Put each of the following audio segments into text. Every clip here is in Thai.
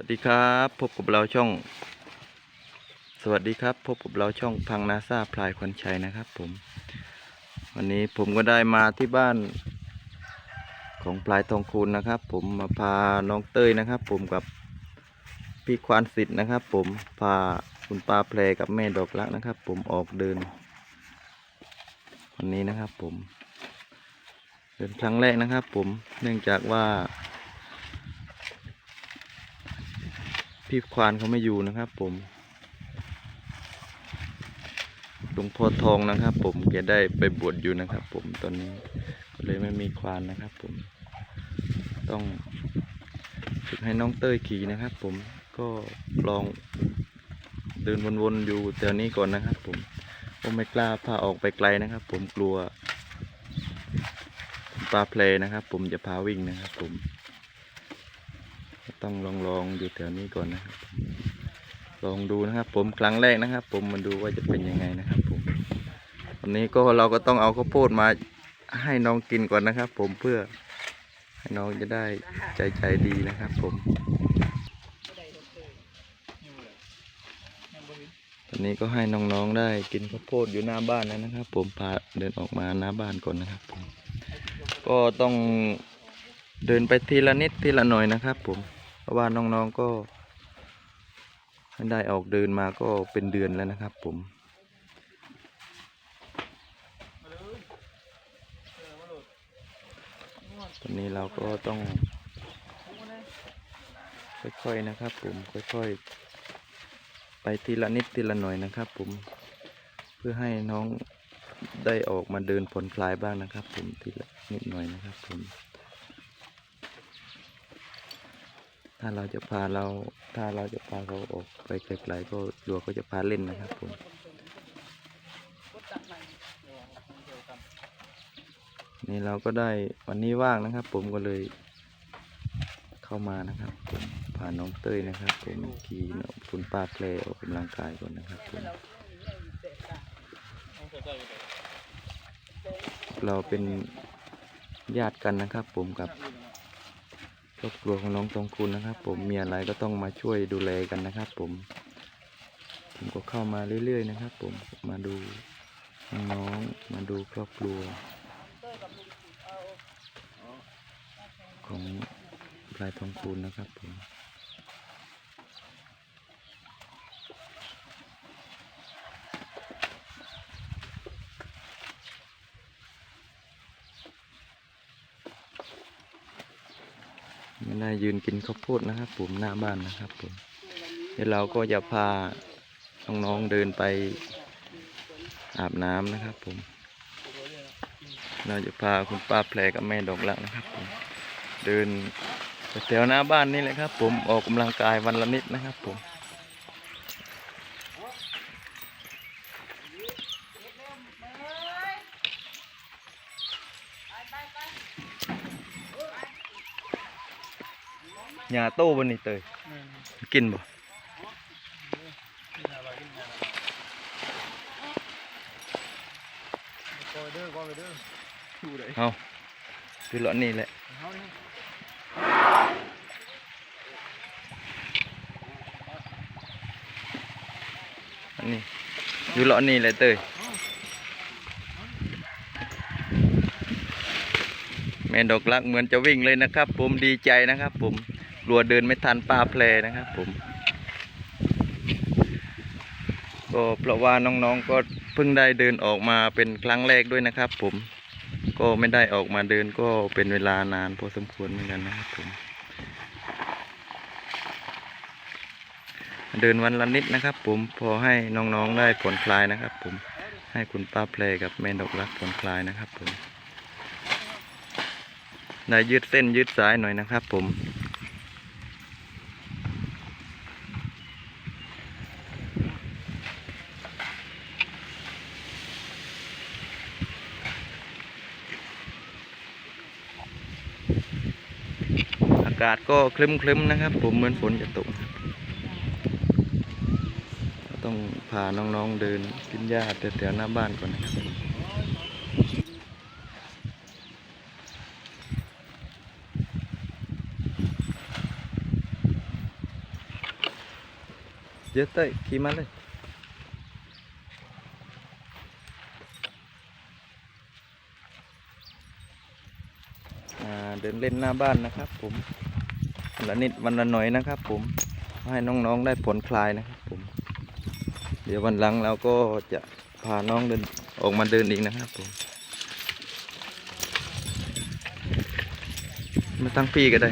วัสดีครับ พบกับเราช่อง สวัสดีครับ พบกับเราช่องพังนาซาพลายควันชัยนะครับ ผม วันนี้ผมก็ได้มาที่บ้านของพลายทองคูณนะครับ ผมมาพาน้องเต้ยนะครับ ผมกับพี่ควานสิทธิ์นะครับ ผมพาคุณป้าแพรกับแม่ดอกรักนะครับ ผมออกเดิน วันนี้นะครับ ผมเดินครั้งแรกนะครับ ผมเนื่องจากว่า พี่ควานเขาไม่อยู่นะครับผมหลวงพ่อทองนะครับ ผมแกได้ไปบวชอยู่นะครับ ผมตอนนี้ก็เลยไม่มีควานนะครับ ผม ต้องฝึกให้น้องเต้ยขี่นะครับ ผมก็ลองเดินวนๆอยู่แถวนี้ก่อนนะครับ ผมผมไม่กล้าพาออกไปไกลนะครับ ผมกลัวปลาเพลนะครับ ผมจะพาวิ่งนะครับ ผม ต้องลองลองอยู่แถวนี้ก่อนนะครับ ลองดูนะครับ ผมครั้งแรกนะครับ ผมมาดูว่าจะเป็นยังไงนะครับผมวันนี้ก็เราก็ต้องเอาข้าวโพดมาให้น้องกินก่อนนะครับ ผมเพื่อให้น้องจะได้ใจใจดีนะครับ ผมตอนนี้ก็ให้น้องๆได้กินข้าวโพดอยู่หน้าบ้านแล้วนะครับ ผมพาเดินออกมาหน้าบ้านก่อนนะครับผมก็ต้องเดินไปทีละนิดทีละหน่อยนะครับผม ราะว่าน้องๆก็ได้ออกเดินมาก็เป็นเดือนแล้วนะครับ ผมตอนนี้เราก็ต้องค่อยๆนะครับ ผมค่อยๆ ไปทีละนิดทีละหน่อยนะครับ ผมเพื่อให้น้องได้ออกมาเดินผ่อนคลายบ้างนะครับ ผมทีละนิดหน่อยนะครับ ผม ถ้าเราจะพาเราถ้าเราจะพาเขาออกไปไกลๆก็กลัวเขาจะพาเล่นนะครับผมนี่เราก็ได้วันนี้ว่างนะครับ ผมก็เลย เข้ามานะครับผมพาน้องเต้ยนะครับ ผมขี่คุณป้าเพลออกกำลังกายก่อนนะครับผมเราเป็นญาติกันนะครับ ผมกับ ครอบครัวของน้องทองคุณนะครับ ผมมีอะไรก็ต้องมาช่วยดูแลกันนะครับ ผม ผมก็เข้ามาเรื่อยๆนะครับ ผมมาดูน้องมาดูครอบครัว ของลายทองคูณนะครับผม ได้ยืนกินข้าวโพดนะครับผมหน้าบ้านนะครับผมเดี๋ยวเราก็จะพาน้องๆเดินไปอาบน้ำนะครับผมเราจะพาคุณป้าแพรกับแม่ดอกลักนะครับผมเดินแถวหน้าบ้านนี่แหละครับ ผมออกกำลังกายวันละนิดนะครับผม หญ้าโตบนนี่เตยกินบ่เอาคือเลาะนี่แหละอันนี้อยู่เลาะนี่แหละเตยแม่ดอกลักเหมือนจะวิ่งเลยนะครับ ผมดีใจนะครับผม กลัวเดินไม่ทันป้าแพรนะครับผมก็เพราะว่าน้องๆก็เพิ่งได้เดินออกมาเป็นครั้งแรกด้วยนะครับ ผมก็ไม่ได้ออกมาเดินก็เป็นเวลานานพอสมควรเหมือนกันนะครับผม เดินวันละนิดนะครับ ผมพอให้น้องๆได้ผ่อนคลายนะครับ ผมให้คุณป้าเพลกับแม่ดอกรักผ่อนคลายนะครับ ผมได้ยืดเส้นยืดสายหน่อยนะครับ ผม อากาศก็คลึ้มๆนะครับ ผมเหมือนฝนจะตกต้องพาน้องๆเดินกินหญ้าแถวๆหน้าบ้านก่อนนะครับเยอะเต้ยขี่มาเลย อ่า เดินเล่นหน้าบ้านนะครับ ผมวันละนิดวันละหน่อยนะครับ ผมให้น้องๆได้ผ่อนคลายนะครับผม เดี๋ยววันหลังเราก็จะพาน้องเดินออกมาเดินอีกนะครับผมมาตั้งพี่ก็ได้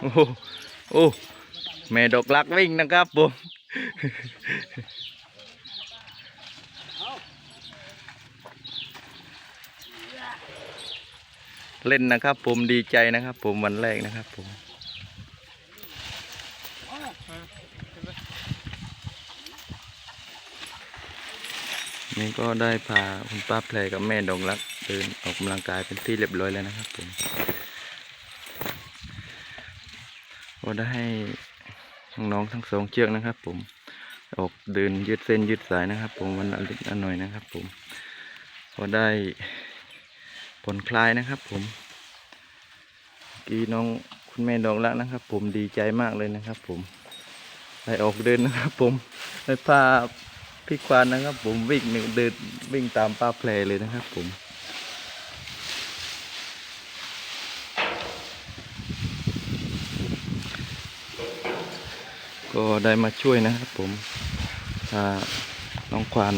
โอ้โหโอ้แม่ดอกลักวิ่งนะครับผม เล่นนะครับ ผมดีใจนะครับ ผมวันแรกนะครับ ผมนี่ก็ได้พาคุณป้าแพรกับแม่ดงรักเดินออกกำลังกายเป็นที่เรียบร้อยแล้วนะครับผมก็ได้ให้น้องทั้งสองเชือกนะครับผม ออกเดินยืดเส้นยืดสายนะครับ ผมวันละนิดละหน่อยนะครับ ผมก็ได้ผ่อนคลายนะครับ ผมกีน้องคุณแม่ดองรักนะครับ ผมดีใจมากเลยนะครับ ผมได้ออกเดินนะครับ ผมได้พาพี่ควานนะครับ ผมวิ่งหนึ่งเดินวิ่งตามป้าแพรเลยนะครับ ผม ก็ได้มาช่วยนะครับผมพาน้องควาน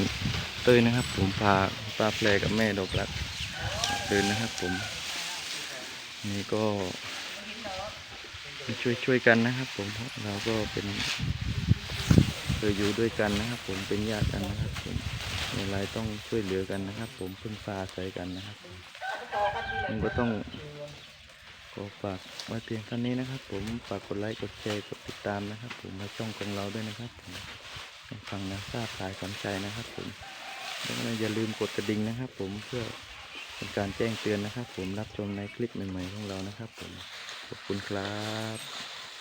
เต้ยนะครับ ผมพาป้าแพรกับแม่ดอกรักเดินนะครับ ผม นี่ก็ช่วยช่วยกันนะครับ ผมเพราะเราก็เป็นเคยอยู่ด้วยกันนะครับ ผมเป็นญาติกันนะครับ ผมอะไรต้องช่วยเหลือกันนะครับ ผมพึ่งพาอาศัยกันนะครับผมผมก็ต้อง ก็ฝากไว้เพียงเท่านี้นะครับ ผมฝากกดไลค์กดแชร์กดติดตามนะครับ ผมมาช่องของเราด้วยนะครับผมฟังนะทราบสายสนใจนะครับ ผมแล้วก็อย่าลืมกดกระดิ่งนะครับ ผมเพื่อเป็นการแจ้งเตือนนะครับ ผมรับชมในคลิปใหม่ๆของเรานะครับ ผมขอบคุณครับ